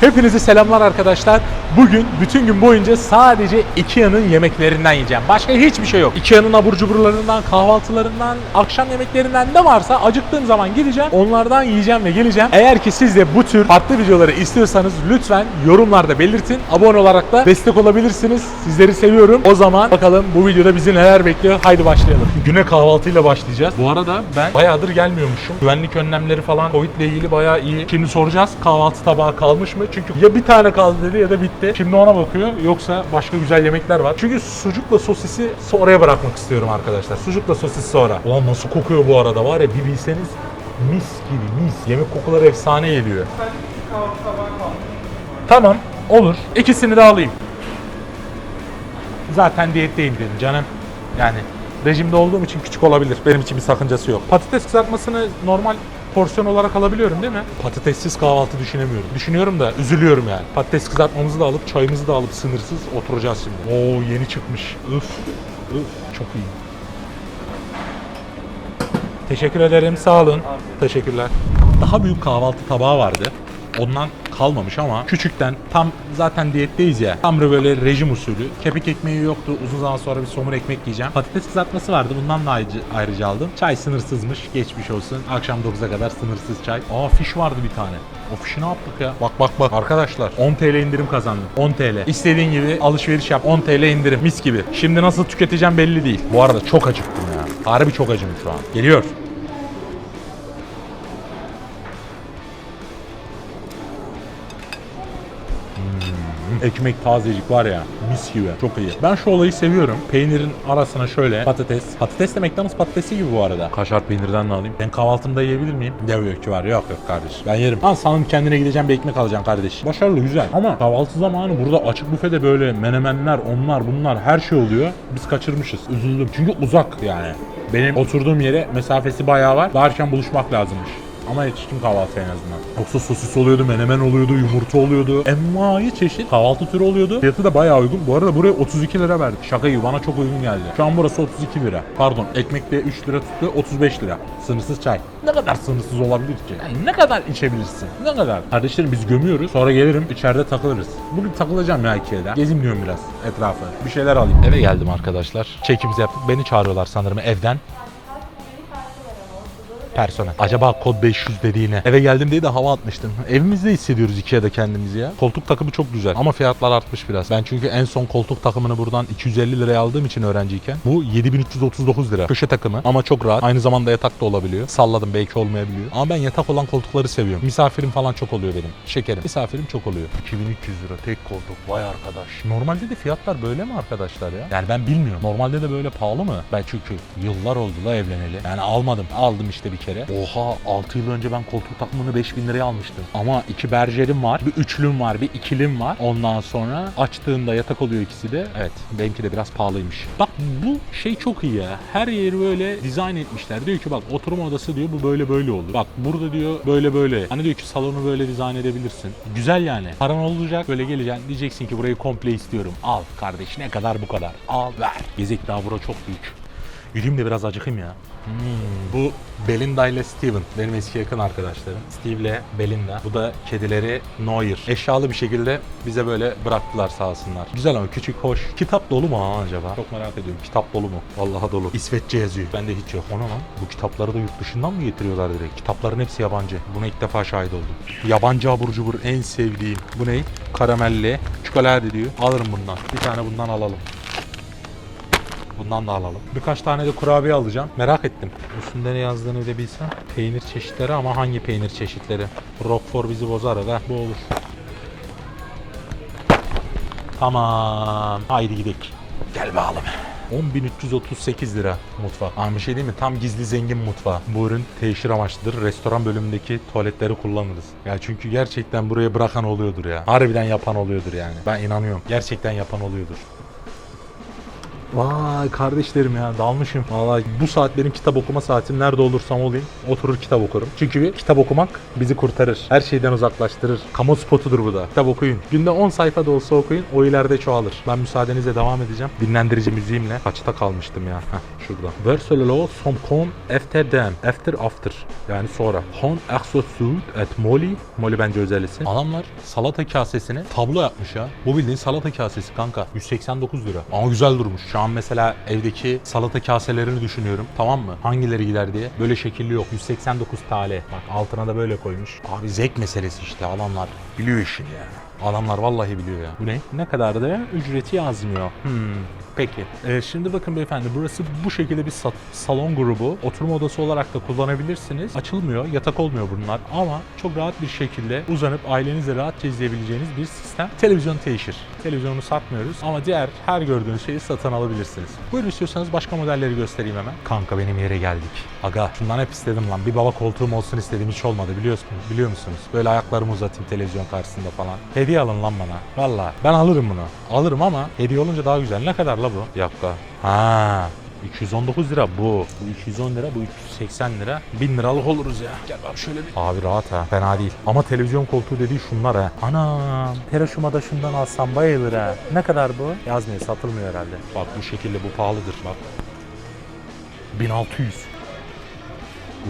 Hepinize selamlar arkadaşlar. Bugün bütün gün boyunca sadece Ikea'nın yemeklerinden yiyeceğim. Başka hiçbir şey yok. Ikea'nın abur cuburlarından, kahvaltılarından, akşam yemeklerinden ne varsa acıktığım zaman gideceğim. Onlardan yiyeceğim ve geleceğim. Eğer ki siz de bu tür farklı videoları istiyorsanız lütfen yorumlarda belirtin. Abone olarak da destek olabilirsiniz. Sizleri seviyorum. O zaman bakalım bu videoda bizi neler bekliyor. Haydi başlayalım. Güne kahvaltıyla başlayacağız. Bu arada ben bayağıdır gelmiyormuşum. Güvenlik önlemleri falan Covid ile ilgili bayağı iyi. Şimdi soracağız kahvaltı tabağı kalmış mı? Çünkü ya bir tane kaldı dedi ya da bitti. Şimdi ona bakıyor. Yoksa başka güzel yemekler var. Çünkü sucukla sosisi sonraya bırakmak istiyorum arkadaşlar. Sucukla sosis sonra. Ulan nasıl kokuyor bu arada var ya bir bilseniz mis gibi mis. Yemek kokuları efsane geliyor. Tamam olur. İkisini de alayım. Zaten diyetteyim dedim canım. Yani rejimde olduğum için küçük olabilir. Benim için bir sakıncası yok. Patates kızartmasını normal porsiyon olarak alabiliyorum değil mi? Patatessiz kahvaltı düşünemiyorum. Düşünüyorum da üzülüyorum yani. Patates kızartmamızı da alıp çayımızı da alıp sınırsız oturacağız şimdi. Oo yeni çıkmış. Üf. Üf. Çok iyi. Teşekkür ederim. Sağ olun. Teşekkürler. Daha büyük kahvaltı tabağı vardı. Ondan kalmamış ama küçükten tam zaten diyetteyiz ya. Tam böyle rejim usulü. Kepek ekmeği yoktu. Uzun zaman sonra bir somur ekmek yiyeceğim. Patates kızartması vardı. Bundan da ayrıca, ayrıca aldım. Çay sınırsızmış. Geçmiş olsun. Akşam 9'a kadar sınırsız çay. Aa fiş vardı bir tane. O fişi ne yaptık ya? Bak bak bak arkadaşlar 10 TL indirim kazandım. 10 TL. İstediğin gibi alışveriş yap. 10 TL indirim. Mis gibi. Şimdi nasıl tüketeceğim belli değil. Bu arada çok acıktım ya. Harbi çok acım şu an. Geliyor. Ekmek tazecik var ya mis gibi çok iyi. Ben şu olayı seviyorum. Peynirin arasına şöyle patates. Patates de McDonald's patatesi gibi bu arada. Kaşar peynirden de alayım. Ben kahvaltımda yiyebilir miyim? Dev ki var. Yok yok kardeş. Ben yerim. Lan sanırım kendine gideceğim bir ekmek alacaksın kardeş. Başarılı güzel. Ama kahvaltı zamanı burada açık büfede böyle menemenler onlar bunlar her şey oluyor. Biz kaçırmışız. Üzüldüm. Çünkü uzak yani. Benim oturduğum yere mesafesi bayağı var. Daha erken buluşmak lazımmış. Ama yetiştim kahvaltıya en azından. Yoksa sosis oluyordu, menemen oluyordu, yumurta oluyordu. Envai çeşit kahvaltı türü oluyordu. Fiyatı da bayağı uygun. Bu arada buraya 32 lira verdik. Şaka gibi bana çok uygun geldi. Şu an burası 32 lira. Pardon ekmek de 3 lira tuttu 35 lira. Sınırsız çay. Ne kadar sınırsız olabilir ki? Yani ne kadar içebilirsin? Ne kadar? Kardeşlerim biz gömüyoruz. Sonra gelirim içeride takılırız. Bugün takılacağım ya Ikea'da. Gezeyim diyorum biraz etrafı. Bir şeyler alayım. Eve geldim arkadaşlar. Çekimizi yaptık. Beni çağırıyorlar sanırım evden personel. Acaba kod 500 dediğine eve geldim diye de hava atmıştım. Evimizde hissediyoruz Ikea'da kendimizi ya. Koltuk takımı çok güzel ama fiyatlar artmış biraz. Ben çünkü en son koltuk takımını buradan 250 liraya aldığım için öğrenciyken bu 7339 lira. Köşe takımı ama çok rahat. Aynı zamanda yatak da olabiliyor. Salladım belki olmayabiliyor. Ama ben yatak olan koltukları seviyorum. Misafirim falan çok oluyor benim. Şekerim. Misafirim çok oluyor. 2300 lira tek koltuk. Vay arkadaş. Normalde de fiyatlar böyle mi arkadaşlar ya? Yani ben bilmiyorum. Normalde de böyle pahalı mı? Ben çünkü yıllar oldu la evleneli. Yani almadım. Aldım işte bir kere. Oha 6 yıl önce ben koltuk takımını 5000 liraya almıştım. Ama iki berjerim var, bir üçlüm var, bir ikilim var. Ondan sonra açtığında yatak oluyor ikisi de. Evet benimki de biraz pahalıymış. Bak bu şey çok iyi ya. Her yeri böyle dizayn etmişler. Diyor ki bak oturma odası diyor bu böyle böyle olur. Bak burada diyor böyle böyle. Hani diyor ki salonu böyle dizayn edebilirsin. Güzel yani. Paran olacak böyle geleceksin. Diyeceksin ki burayı komple istiyorum. Al kardeş ne kadar bu kadar. Al ver. Gezek daha bura çok büyük. Yürüyeyim de biraz acıkayım ya. Hmm, bu Belinda ile Steven. Benim eski yakın arkadaşlarım. Steve ile Belinda. Bu da kedileri Neuer. Eşyalı bir şekilde bize böyle bıraktılar sağ olsunlar. Güzel ama küçük, hoş. Kitap dolu mu ha acaba? Çok merak ediyorum. Kitap dolu mu? Vallahi dolu. İsveççe yazıyor. Bende hiç yok. Ona lan. Bu kitapları da yurt dışından mı getiriyorlar direkt? Kitapların hepsi yabancı. Buna ilk defa şahit oldum. Yabancı abur cubur en sevdiğim. Bu ne? Karamelli. Çikolata diyor. Alırım bundan. Bir tane bundan alalım. Bundan da alalım. Birkaç tane de kurabiye alacağım. Merak ettim. Üstünde ne yazdığını bile bilsem. Peynir çeşitleri ama hangi peynir çeşitleri? Roquefort bizi bozar ha. Bu olur. Tamam. Haydi gidelim. Gel bakalım. 10.338 lira mutfak. Ama bir şey değil mi? Tam gizli zengin mutfağı. Bu ürün teşhir amaçlıdır. Restoran bölümündeki tuvaletleri kullanırız. Ya çünkü gerçekten buraya bırakan oluyordur ya. Harbiden yapan oluyordur yani. Ben inanıyorum. Gerçekten yapan oluyordur. Vay kardeşlerim ya dalmışım. Vallahi bu saat benim kitap okuma saatim nerede olursam olayım oturur kitap okurum. Çünkü kitap okumak bizi kurtarır. Her şeyden uzaklaştırır. Kamu spotudur bu da. Kitap okuyun. Günde 10 sayfa da olsa okuyun. O ileride çoğalır. Ben müsaadenizle devam edeceğim. Dinlendirici müziğimle. Kaçta kalmıştım ya? Heh, şurada. Versololo som kon efter dem. After after. Yani sonra. Hon akso suud et moli. Moli bence özelisi. Adamlar salata kasesini tablo yapmış ya. Bu bildiğin salata kasesi kanka. 189 lira. Ama güzel durmuş. An mesela evdeki salata kaselerini düşünüyorum. Tamam mı? Hangileri gider diye. Böyle şekilli yok. 189 TL. Bak altına da böyle koymuş. Abi zevk meselesi işte. Adamlar biliyor işini ya. Adamlar vallahi biliyor ya. Bu ne? Ne kadar da ücreti yazmıyor. Hmm. Peki. Ee, şimdi bakın beyefendi burası bu şekilde bir sa- salon grubu. Oturma odası olarak da kullanabilirsiniz. Açılmıyor, yatak olmuyor bunlar ama çok rahat bir şekilde uzanıp ailenizle rahatça izleyebileceğiniz bir sistem. Televizyon teşhir. Televizyonu satmıyoruz ama diğer her gördüğünüz şeyi satın alabilirsiniz. Buyurun istiyorsanız başka modelleri göstereyim hemen. Kanka benim yere geldik. Aga şundan hep istedim lan. Bir baba koltuğum olsun istedim hiç olmadı biliyorsunuz. Biliyor musunuz? Böyle ayaklarımı uzatayım televizyon karşısında falan. Hediye alın lan bana. Valla ben alırım bunu. Alırım ama hediye olunca daha güzel. Ne kadar la bu? Dakika. Ha 219 lira bu. Bu 210 lira, bu 380 lira. 1000 liralık oluruz ya. Gel bak şöyle bir. Abi rahat ha. Fena değil. Ama televizyon koltuğu dediği şunlar ha. Anam. Teraşuma da şundan alsam bayılır ha. Ne kadar bu? Yazmıyor. Satılmıyor herhalde. Bak bu şekilde bu pahalıdır. Bak. 1600.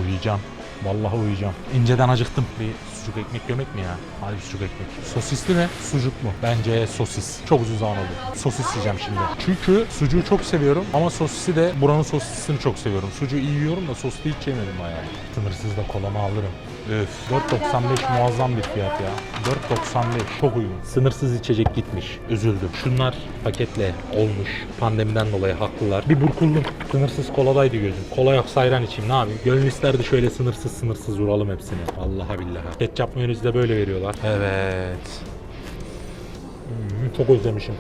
Uyuyacağım. Vallahi uyuyacağım. İnceden acıktım. Bir sucuk ekmek yemek mi ya? Hadi sucuk ekmek. Sosisli mi? Sucuk mu? Bence sosis. Çok uzun zaman oldu. Sosis yiyeceğim şimdi. Çünkü sucuğu çok seviyorum ama sosisi de buranın sosisini çok seviyorum. Sucuğu iyi yiyorum da soslu hiç yemedim bayağı. Sınırsız da kolamı alırım. Öf. 4.95 muazzam bir fiyat ya. 4.95 çok uygun. Sınırsız içecek gitmiş. Üzüldüm. Şunlar paketle olmuş. Pandemiden dolayı haklılar. Bir burkuldum. Sınırsız koladaydı gözüm. Kola yok sayran içeyim ne yapayım? Gönül isterdi şöyle sınırsız sınırsız vuralım hepsini. Vallahi billahi. Ketçap mayonezi de böyle veriyorlar. Evet. Hmm, çok özlemişim.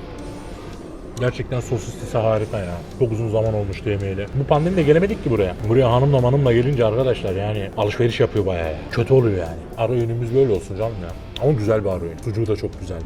Gerçekten sosislisi harika ya. Çok uzun zaman olmuştu yemeğiyle. Bu pandemide gelemedik ki buraya. Buraya hanımla manımla gelince arkadaşlar yani alışveriş yapıyor bayağı ya. Kötü oluyor yani. Ara öğünümüz böyle olsun canım ya. Ama güzel bir ara öğün. Sucuğu da çok güzel.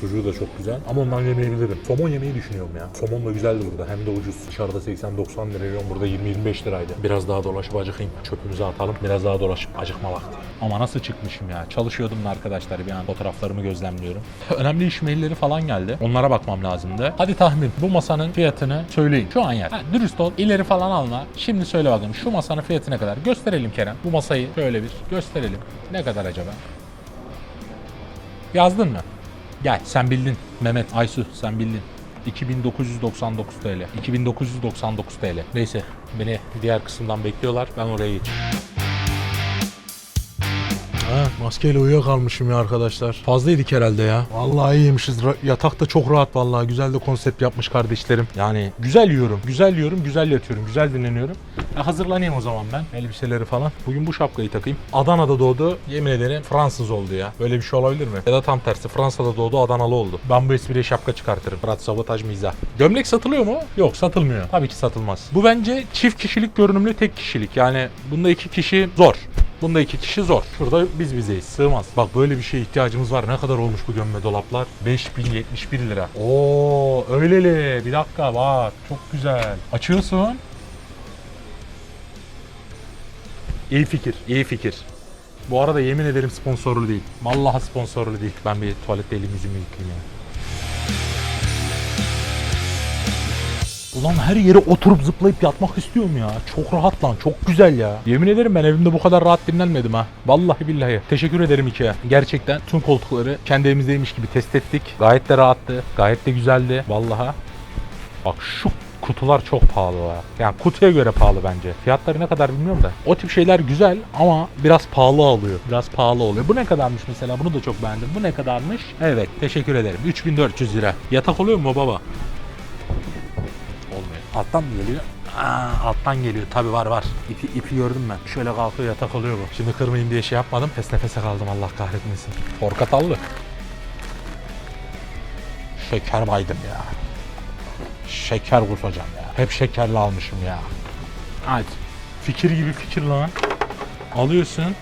Sucuğu da çok güzel. Ama ondan yemeyebilirim. Somon yemeyi düşünüyorum ya. Somon da güzeldi burada. Hem de ucuz. Dışarıda 80-90 lira yiyorum. Burada 20-25 liraydı. Biraz daha dolaşıp acıkayım. Çöpümüzü atalım. Biraz daha dolaşıp acıkma vakti. Ama nasıl çıkmışım ya. Çalışıyordum da arkadaşlar bir an fotoğraflarımı gözlemliyorum. Önemli iş mailleri falan geldi. Onlara bakmam lazımdı. Hadi tahmin. Bu masanın fiyatını söyleyin. Şu an yer. Ha, dürüst ol. İleri falan alma. Şimdi söyle bakalım. Şu masanın fiyatı ne kadar? Gösterelim Kerem. Bu masayı şöyle bir gösterelim. Ne kadar acaba? Yazdın mı? Gel sen bildin. Mehmet Aysu sen bildin. 2999 TL. 2999 TL. Neyse beni diğer kısımdan bekliyorlar. Ben oraya geçeyim. Ha, maskeyle uyuyakalmışım ya arkadaşlar. Fazlaydık herhalde ya. Vallahi iyiymişiz. Ra- Yatak da çok rahat vallahi. Güzel de konsept yapmış kardeşlerim. Yani güzel yiyorum, güzel yiyorum, güzel yatıyorum, güzel dinleniyorum. Ya hazırlanayım o zaman ben. Elbiseleri falan. Bugün bu şapkayı takayım. Adana'da doğdu. Yemin ederim Fransız oldu ya. Böyle bir şey olabilir mi? Ya da tam tersi. Fransa'da doğdu, Adanalı oldu. Ben bu espriye şapka çıkartırım. Fırat sabotaj mizah. Gömlek satılıyor mu? Yok satılmıyor. Tabii ki satılmaz. Bu bence çift kişilik görünümlü tek kişilik. Yani bunda iki kişi zor. Bunda iki kişi zor. Şurada biz bizeyiz. Sığmaz. Bak böyle bir şeye ihtiyacımız var. Ne kadar olmuş bu gömme dolaplar? 5071 lira. Oo öyleli. Bir dakika bak. Çok güzel. Açıyorsun. İyi fikir. iyi fikir. Bu arada yemin ederim sponsorlu değil. Vallahi sponsorlu değil. Ben bir tuvalette elimi yüzümü yıkayayım ya. Ulan her yere oturup zıplayıp yatmak istiyorum ya. Çok rahat lan. Çok güzel ya. Yemin ederim ben evimde bu kadar rahat dinlenmedim ha. Vallahi billahi. Teşekkür ederim Ikea. Gerçekten tüm koltukları kendi evimizdeymiş gibi test ettik. Gayet de rahattı. Gayet de güzeldi. Vallahi. Bak şu kutular çok pahalı ya. Yani kutuya göre pahalı bence. Fiyatları ne kadar bilmiyorum da. O tip şeyler güzel ama biraz pahalı alıyor. Biraz pahalı oluyor. Bu ne kadarmış mesela? Bunu da çok beğendim. Bu ne kadarmış? Evet teşekkür ederim. 3400 lira. Yatak oluyor mu baba? Alttan mı geliyor? Aa, alttan geliyor. Tabi var var. İpi, ipi gördüm ben. Şöyle kalkıyor yatak oluyor bu. Şimdi kırmayayım diye şey yapmadım. Pes nefese kaldım Allah kahretmesin. Porkatallı. Şeker baydım ya. Şeker kusacağım ya. Hep şekerli almışım ya. Hadi. Fikir gibi fikir lan. Alıyorsun.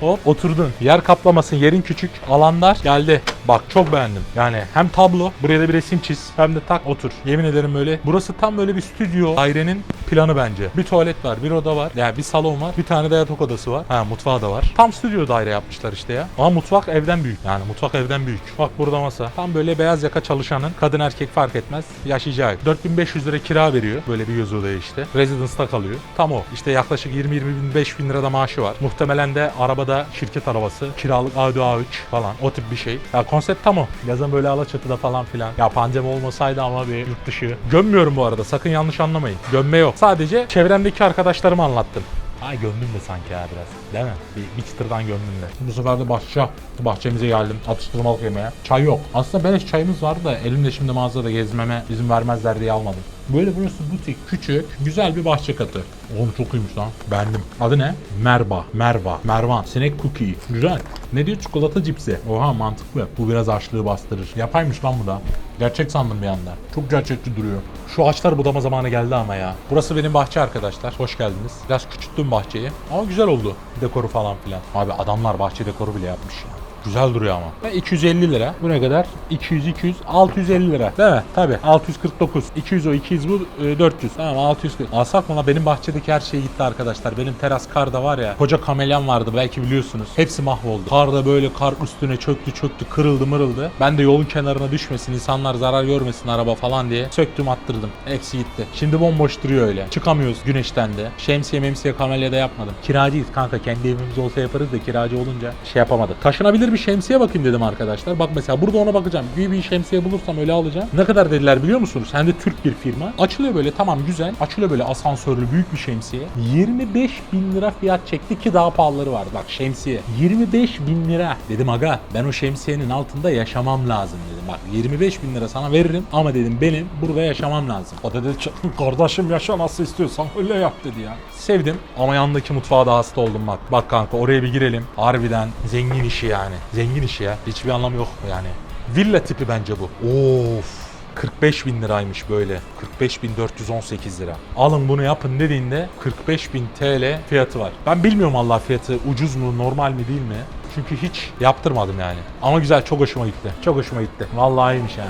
Hop oturdun. Yer kaplamasın. Yerin küçük. Alanlar geldi. Bak çok beğendim. Yani hem tablo, buraya da bir resim çiz, hem de tak otur. Yemin ederim böyle. Burası tam böyle bir stüdyo dairenin planı bence. Bir tuvalet var, bir oda var. Yani bir salon var. Bir tane de yatak odası var. Ha mutfağı da var. Tam stüdyo daire yapmışlar işte ya. Ama mutfak evden büyük. Yani mutfak evden büyük. Bak burada masa. Tam böyle beyaz yaka çalışanın kadın erkek fark etmez yaşayacağı ev. 4500 lira kira veriyor. Böyle bir göz odaya işte. Residence'da kalıyor. Tam o. İşte yaklaşık 20-20 bin 5 bin lirada maaşı var. Muhtemelen de arabada şirket arabası. Kiralık Audi A3 falan. O tip bir şey. Ya konsept tam o. Yazın böyle Alaçatı'da falan filan. Ya pandemi olmasaydı ama bir yurt dışı. Gömmüyorum bu arada. Sakın yanlış anlamayın. Gömme yok. Sadece çevremdeki arkadaşlarıma anlattım. Ay gömdüm de sanki ya biraz. Değil mi? Bir, bir çıtırdan gömdüm de. Bu sefer de bahçe. Bahçemize geldim. Atıştırmalık yemeye. Çay yok. Aslında beleş çayımız vardı da elimde şimdi mağazada gezmeme izin vermezler diye almadım. Böyle burası butik, küçük, güzel bir bahçe katı. Oğlum çok iyiymiş lan. Beğendim. Adı ne? Merba. Merva. Mervan. Sinek cookie. Güzel. Ne diyor? Çikolata cipsi. Oha mantıklı. Bu biraz açlığı bastırır. Yapaymış lan bu da. Gerçek sandım bir anda. Çok gerçekçi duruyor. Şu ağaçlar budama zamanı geldi ama ya. Burası benim bahçe arkadaşlar. Hoş geldiniz. Biraz küçülttüm bahçeyi. Ama güzel oldu. Dekoru falan filan. Abi adamlar bahçe dekoru bile yapmış ya. Güzel duruyor ama. Ve 250 lira. Bu ne kadar? 200, 200, 650 lira. Değil mi? Tabi. 649. 200 o, 200 bu, e, 400. Tamam 640. Alsak mı lan? Benim bahçedeki her şey gitti arkadaşlar. Benim teras karda var ya. Koca kamelyan vardı belki biliyorsunuz. Hepsi mahvoldu. Karda böyle kar üstüne çöktü çöktü kırıldı mırıldı. Ben de yolun kenarına düşmesin insanlar zarar görmesin araba falan diye söktüm attırdım. Hepsi gitti. Şimdi bomboş duruyor öyle. Çıkamıyoruz güneşten de. Şemsiye memsiye kamelyada yapmadım. Kiracıyız kanka kendi evimiz olsa yaparız da kiracı olunca şey yapamadık. Taşınabilir bir şemsiye bakayım dedim arkadaşlar. Bak mesela burada ona bakacağım. Büyük bir şemsiye bulursam öyle alacağım. Ne kadar dediler biliyor musunuz? Hem de Türk bir firma. Açılıyor böyle tamam güzel. Açılıyor böyle asansörlü büyük bir şemsiye. 25 bin lira fiyat çekti ki daha pahalıları var. Bak şemsiye. 25 bin lira. Dedim aga ben o şemsiyenin altında yaşamam lazım dedim. Bak 25 bin lira sana veririm ama dedim benim burada yaşamam lazım. O da dedi "Ç- kardeşim yaşa nasıl istiyorsan öyle yap dedi ya. Sevdim ama yandaki mutfağa da hasta oldum bak. Bak kanka oraya bir girelim. Harbiden zengin işi yani. Zengin işi ya. Hiçbir anlamı yok yani. Villa tipi bence bu. Of. 45 bin liraymış böyle. 45 bin 418 lira. Alın bunu yapın dediğinde 45 bin TL fiyatı var. Ben bilmiyorum Allah fiyatı ucuz mu normal mi değil mi? Çünkü hiç yaptırmadım yani. Ama güzel çok hoşuma gitti. Çok hoşuma gitti. Vallahi iyiymiş ha.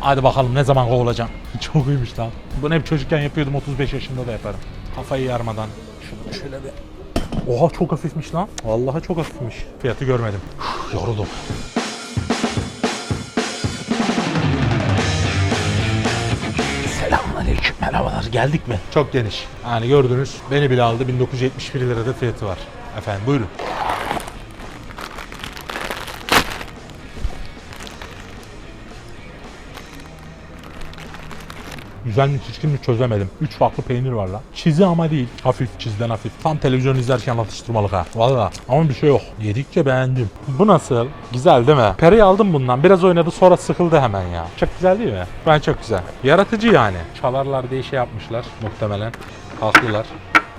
Hadi bakalım ne zaman kovulacağım. Çok iyiymiş lan. Bunu hep çocukken yapıyordum 35 yaşında da yaparım. Kafayı yarmadan. Şunu şöyle bir... Oha çok hafifmiş lan. Vallahi çok hafifmiş. Fiyatı görmedim. Yoruldum. Selamünaleyküm. Merhabalar. Geldik mi? Çok geniş. Yani gördünüz. Beni bile aldı. 1971 lira da fiyatı var. Efendim buyurun. Güzel mi çirkin mi çözemedim. 3 farklı peynir var lan. Çizi ama değil. Hafif çizden hafif. Tam televizyon izlerken atıştırmalık ha. Valla. Ama bir şey yok. Yedikçe beğendim. Bu nasıl? Güzel değil mi? Peri aldım bundan. Biraz oynadı sonra sıkıldı hemen ya. Çok güzel değil mi? Ben çok güzel. Yaratıcı yani. Çalarlar diye şey yapmışlar muhtemelen. Haklılar.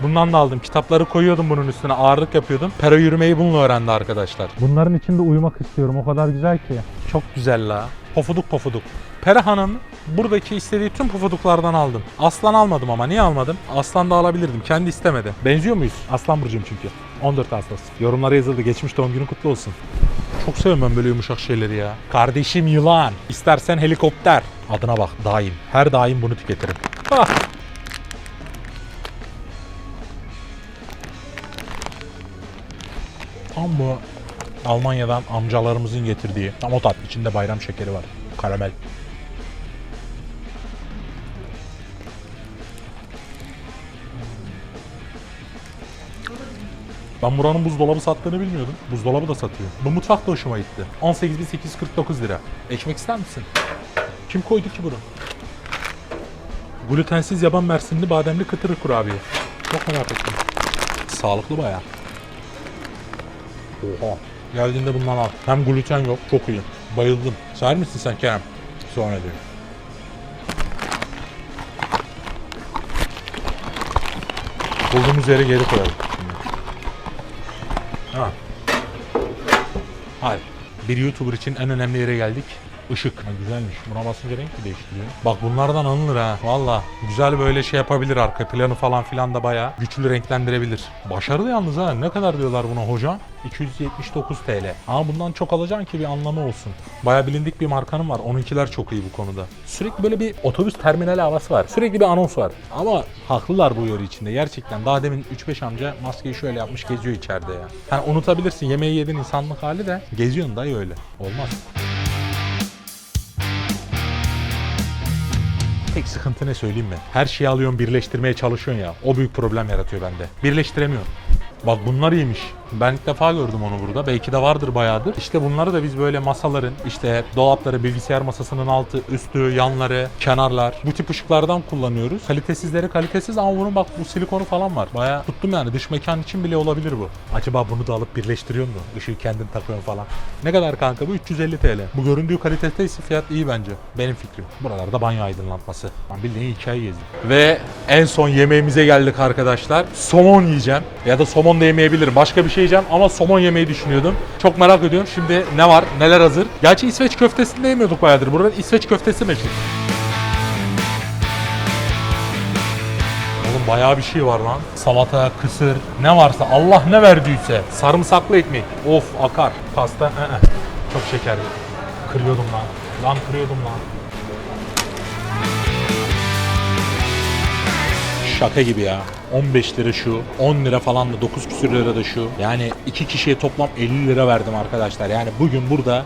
Bundan da aldım. Kitapları koyuyordum bunun üstüne. Ağırlık yapıyordum. Pero yürümeyi bununla öğrendi arkadaşlar. Bunların içinde uyumak istiyorum. O kadar güzel ki. Çok güzel la. Pofuduk pofuduk. Perihan'ın buradaki istediği tüm pofuduklardan aldım. Aslan almadım ama niye almadım? Aslan da alabilirdim. Kendi istemedi. Benziyor muyuz? Aslan burcuyum çünkü. 14 Ağustos. Yorumlara yazıldı. Geçmiş doğum günün kutlu olsun. Çok seviyorum ben böyle yumuşak şeyleri ya. Kardeşim yılan. İstersen helikopter. Adına bak daim. Her daim bunu tüketirim. Ah. Tam bu Almanya'dan amcalarımızın getirdiği tam o tat. içinde bayram şekeri var. Karamel. Ben buranın buzdolabı sattığını bilmiyordum. Buzdolabı da satıyor. Bu mutfak da hoşuma gitti. 18.849 lira. Ekmek ister misin? Kim koydu ki bunu? Glutensiz yaban mersinli bademli kıtır kurabiye. Çok merak ettim. Sağlıklı bayağı. Oha. Geldiğinde bundan al. Hem gluten yok. Çok iyi. Bayıldım. Sever misin sen Kerem? Sonra diyor. Bulduğumuz yere geri koyalım. Ha. Hayır. Bir YouTuber için en önemli yere geldik. Işık. Ha, güzelmiş. Buna basınca renk mi değiştiriyor? Bak bunlardan alınır ha. Valla. Güzel böyle şey yapabilir arka planı falan filan da bayağı güçlü renklendirebilir. Başarılı yalnız ha. Ne kadar diyorlar buna hocam? 279 TL. Ama bundan çok alacaksın ki bir anlamı olsun. Baya bilindik bir markanın var. Onunkiler çok iyi bu konuda. Sürekli böyle bir otobüs terminali havası var. Sürekli bir anons var. Ama haklılar bu yörü içinde. Gerçekten daha demin 3-5 amca maskeyi şöyle yapmış geziyor içeride ya. Hani unutabilirsin yemeği yedin insanlık hali de geziyorsun dayı öyle. Olmaz. Tek sıkıntı ne söyleyeyim mi? Her şeyi alıyorsun birleştirmeye çalışıyorsun ya. O büyük problem yaratıyor bende. Birleştiremiyorum. Bak bunlar iyiymiş. Ben ilk defa gördüm onu burada. Belki de vardır bayağıdır. İşte bunları da biz böyle masaların, işte dolapları, bilgisayar masasının altı, üstü, yanları, kenarlar. Bu tip ışıklardan kullanıyoruz. Kalitesizleri kalitesiz ama bunun bak bu silikonu falan var. Bayağı tuttum yani. Dış mekan için bile olabilir bu. Acaba bunu da alıp birleştiriyor mu? Işığı kendin takıyorsun falan. Ne kadar kanka bu? 350 TL. Bu göründüğü kalitede ise fiyat iyi bence. Benim fikrim. Buralarda banyo aydınlatması. Ben bildiğin hikaye gezdim. Ve en son yemeğimize geldik arkadaşlar. Somon yiyeceğim. Ya da somon da yemeyebilirim. Başka bir şey yiyeceğim ama somon yemeyi düşünüyordum. Çok merak ediyorum. Şimdi ne var? Neler hazır? Gerçi İsveç köftesini de yemiyorduk bayağıdır. Burada İsveç köftesi meşhur. Oğlum bayağı bir şey var lan. Salata, kısır, ne varsa Allah ne verdiyse. Sarımsaklı ekmek. Of akar. Pasta, ı -ı. çok şekerli. Kırıyordum lan. Lan kırıyordum lan. Şaka gibi ya. 15 lira şu, 10 lira falan da 9 küsür lira da şu. Yani iki kişiye toplam 50 lira verdim arkadaşlar. Yani bugün burada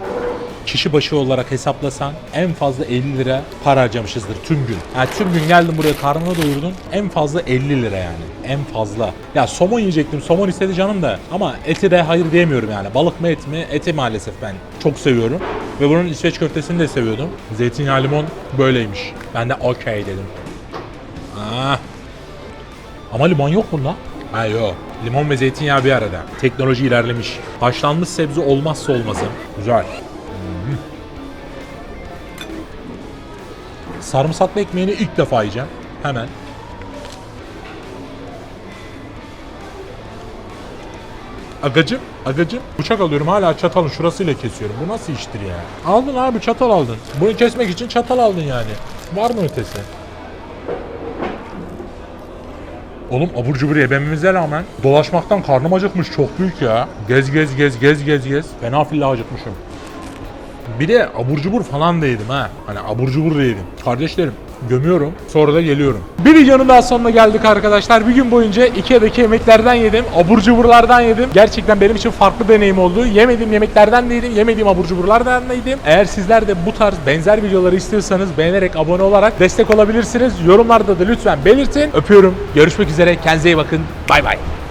kişi başı olarak hesaplasan en fazla 50 lira para harcamışızdır tüm gün. Yani tüm gün geldim buraya karnını doyurdun en fazla 50 lira yani. En fazla. Ya somon yiyecektim. Somon istedi canım da. Ama eti de hayır diyemiyorum yani. Balık mı et mi? Eti maalesef ben çok seviyorum. Ve bunun İsveç köftesini de seviyordum. Zeytinyağı limon böyleymiş. Ben de okey dedim. Ah. Ama limon yok bunda. Ha yok. Limon ve zeytinyağı bir arada. Teknoloji ilerlemiş. Haşlanmış sebze olmazsa olmazı. Güzel. Hmm. Sarımsaklı ekmeğini ilk defa yiyeceğim. Hemen. Agacım, agacım. Bıçak alıyorum hala çatalın şurasıyla kesiyorum. Bu nasıl iştir ya? Aldın abi çatal aldın. Bunu kesmek için çatal aldın yani. Var mı ötesi? Oğlum abur cubur yememize rağmen dolaşmaktan karnım acıkmış çok büyük ya. Gez gez gez gez gez gez. Fena filla acıkmışım. Bir de abur cubur falan da yedim ha. Hani abur cubur da yedim. Kardeşlerim gömüyorum. Sonra da geliyorum. Bir videonun daha sonuna geldik arkadaşlar. Bir gün boyunca Ikea'daki yemeklerden yedim. Abur cuburlardan yedim. Gerçekten benim için farklı deneyim oldu. Yemediğim yemeklerden de yedim. Yemediğim abur cuburlardan da yedim. Eğer sizler de bu tarz benzer videoları istiyorsanız beğenerek abone olarak destek olabilirsiniz. Yorumlarda da lütfen belirtin. Öpüyorum. Görüşmek üzere. Kendinize iyi bakın. Bay bay.